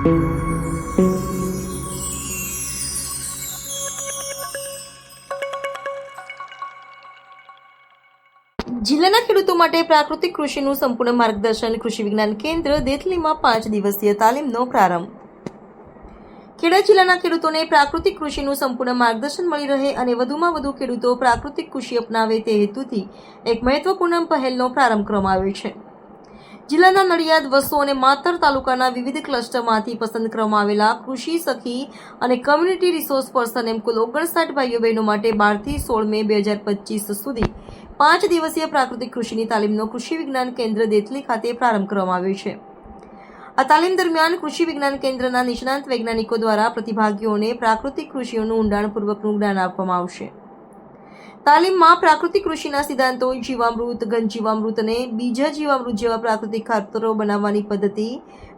જિલ્લાના ખેડૂતો માટે પ્રાકૃતિક કૃષિનું સંપૂર્ણ માર્ગદર્શન કૃષિ વિજ્ઞાન કેન્દ્ર દેથલીમાં પાંચ દિવસીય તાલીમનો પ્રારંભ. ખેડા જિલ્લાના ખેડૂતોને પ્રાકૃતિક કૃષિનું સંપૂર્ણ માર્ગદર્શન મળી રહે અને વધુમાં વધુ ખેડૂતો પ્રાકૃતિક કૃષિ અપનાવે તે હેતુથી એક મહત્વપૂર્ણ પહેલનો પ્રારંભ કરવામાં આવ્યો છે. જિલ્લાના નડિયાદ, વસો અને માતર તાલુકાના વિવિધ ક્લસ્ટરમાંથી પસંદ કરવામાં આવેલા કૃષિ સખી અને કમ્યુનિટી રિસોર્સ પર્સન એમ કુલ ઓગણસાઠ ભાઈઓ બહેનો માટે બારથી સોળ મે બે હજાર પચીસ સુધી પાંચ દિવસીય પ્રાકૃતિક કૃષિની તાલીમનો કૃષિ વિજ્ઞાન કેન્દ્ર દેથલી ખાતે પ્રારંભ કરવામાં આવ્યો છે. આ તાલીમ દરમિયાન કૃષિ વિજ્ઞાન કેન્દ્રના નિષ્ણાંત વૈજ્ઞાનિકો દ્વારા પ્રતિભાગીઓને પ્રાકૃતિક કૃષિઓનું ઊંડાણપૂર્વકનું જ્ઞાન આપવામાં આવશે. તાલીમમાં પ્રાકૃતિક કૃષિના સિદ્ધાંતો, જીવામૃત, ઘનજીવામૃત અને બીજા જીવામૃત જેવા પ્રાકૃતિક ખાતરો બનાવવાની પદ્ધતિ,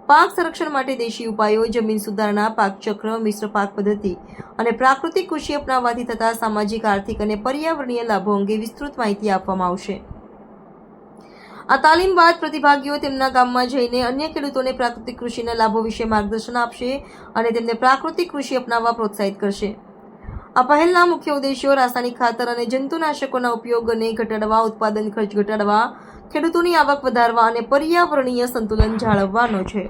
પાક સંરક્ષણ માટે દેશી ઉપાયો, જમીન સુધારણા, પાક ચક્ર, મિશ્ર પાક પદ્ધતિ અને પ્રાકૃતિક કૃષિ અપનાવવાથી થતા સામાજિક, આર્થિક અને પર્યાવરણીય લાભો અંગે વિસ્તૃત માહિતી આપવામાં આવશે. આ તાલીમ બાદ પ્રતિભાગીઓ તેમના ગામમાં જઈને અન્ય ખેડૂતોને પ્રાકૃતિક કૃષિના લાભો વિશે માર્ગદર્શન આપશે અને તેમને પ્રાકૃતિક કૃષિ અપનાવવા પ્રોત્સાહિત કરશે. આ પહેલના મુખ્ય ઉદ્દેશ્યો રાસાયણિક ખાતર અને જંતુનાશકોના ઉપયોગને ઘટાડવા, ઉત્પાદન ખર્ચ ઘટાડવા, ખેડૂતોની આવક વધારવા અને પર્યાવરણીય સંતુલન જાળવવાનો છે.